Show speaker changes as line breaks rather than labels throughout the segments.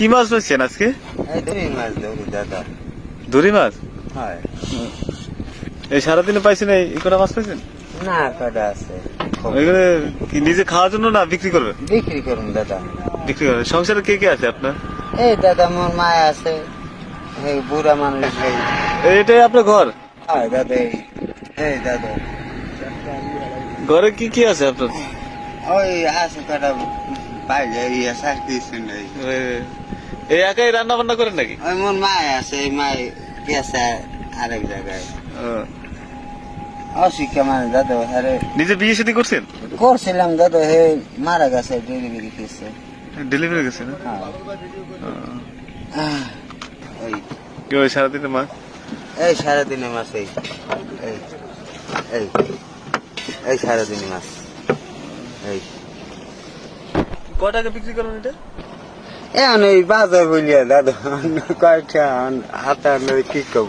কি মাছ ধরছেন আজকে
ধরি মাছ হয়
এই সারাদিনে পাইছেন এই এই কটা মাছ পাইছেন
না কটা আছে
এগুলো কি নিজে খাওয়ার জন্য না বিক্রি করবেন
বিক্রি করুন দাদা
বিক্রি করবেন সংসারে কে কে আছে আপনার
এই দাদা মোর মায় আছে এই বুড়া মানুষ
এটাই আপনার ঘর
হয় দাদা এই দাদা
ঘরে কি কি আছে আপনার
ওই আছে কটা বাইরে ইয়ে শুনে
এ- এই একাই রান্না বান্না করেন নাকি?
ওই মোর মায় আছে এই মায় গেছে আরেক জায়গায়।
ও,
অশিক্ষা মানে দাদা আরে
নিজে বিয়ে শাদী করছেন?
করছিলাম দাদা হে মারা গেছে ডেলিভারি কেসে
ডেলিভারি গেছে না?
হ্যাঁ। ওই
কি ওই সারাদিনে মাছ
এই সারাদিনে মাছ এই। এই। এই। এই সারাদিনে মাছ। এই।
ক টাকা বিক্রি করেন এটা?
এখন এই বাজার বলিয়া দাদা কয়েকটা হাতা নই কি কম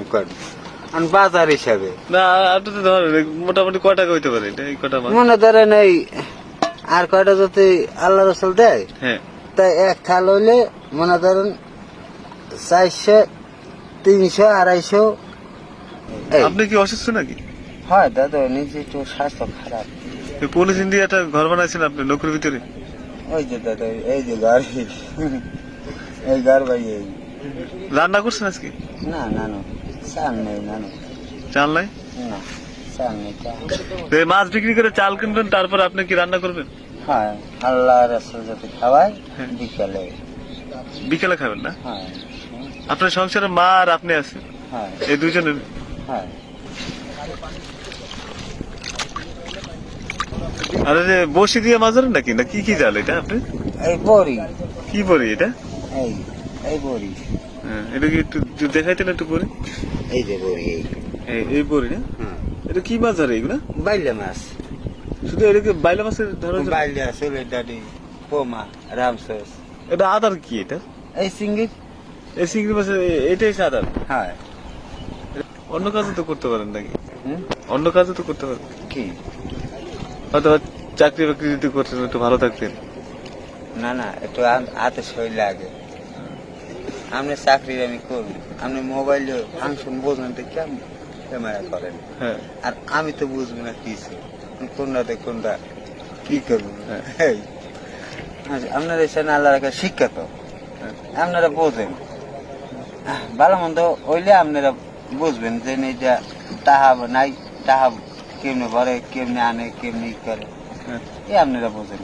আন বাজার হিসাবে।
না আপনি তো ধরেন মোটামুটি ক টাকা হইতে পারে? কটা
মনে ধরেন এই আর কয়টা যদি আল্লাহ রসুল দেয়
হ্যাঁ।
তাই এক খাল হইলে মনে ধরেন চারশো তিনশো আড়াইশো
আপনি কি অসুস্থ নাকি?
হয় দাদা নিজে একটু স্বাস্থ্য খারাপ।
পলিথিন দিয়ে একটা ঘর বানাইছেন আপনি লোকের ভিতরে?
ওই যে দাদা এই যে গাড়ি। এই গাড় ভাই এই।
রান্না করছেন আজকে?
না না না চাল নেই না না
চাল নাই?
না চাল নেই
মাছ বিক্রি করে চাল কিনবেন তারপর আপনি কি রান্না করবেন?
হ্যাঁ আল্লাহ রসুল যাতে খাওয়ায়
হ্যাঁ।
বিকালে।
বিকেলে খাবেন না?
হ্যাঁ।
আপনার সংসারে মা আর আপনি আছেন।
হ্যাঁ।
এই দুজনের?
হ্যাঁ।
আর যে বসি দিয়ে মাছ ধরেন নাকি? না কি কি জাল এটা আপনি?
এই বড়ি।
কি পরি এটা?
এই এই বড়ি।
হ্যাঁ, এটা কি একটু দেখাইতেন একটু পরে?
এই যে বড়ি এই।
এই- পরি না?
হ্যাঁ
এটা কি মাছ ধরে এগুলা?
বাইলে মাছ।
শুধু এটাকে বাইলা মাছের ধরা?
বাইলে আসলে দাদি পোমা রামসস
এটা আদার কি এটা?
এই সিঙ্গি
এই চিংড়ি মাছের এটাই সাদার
হ্যাঁ।
অন্য কাজও তো করতে পারেন নাকি? অন্য কাজও তো করতে পারেন?
কি?
হয়তো চাকরি বাকরি যদি করতেন একটু ভালো থাকতেন?
না না একটু হাতে সই লাগে আপনি চাকরি আমি করব আপনি মোবাইলে ফাংশন বোঝেন তো কেমন? ক্যামেরা করেন।
হ্যাঁ।
আর আমি তো বুঝব না কিছু কোনটাতে কোনটা কি করব?
হ্যাঁ।
আচ্ছা, আপনারা এসে আল্লাহ রাখা শিক্ষা তো?
হ্যাঁ।
আপনারা বোঝেন। ভালো মন্দ হইলে আপনারা বুঝবেন যে এটা তাহা নাই তাহা কেমনে ভরে কেমনে আনে কেমনি করে।
হ্যাঁ
এই আপনারা বোঝেন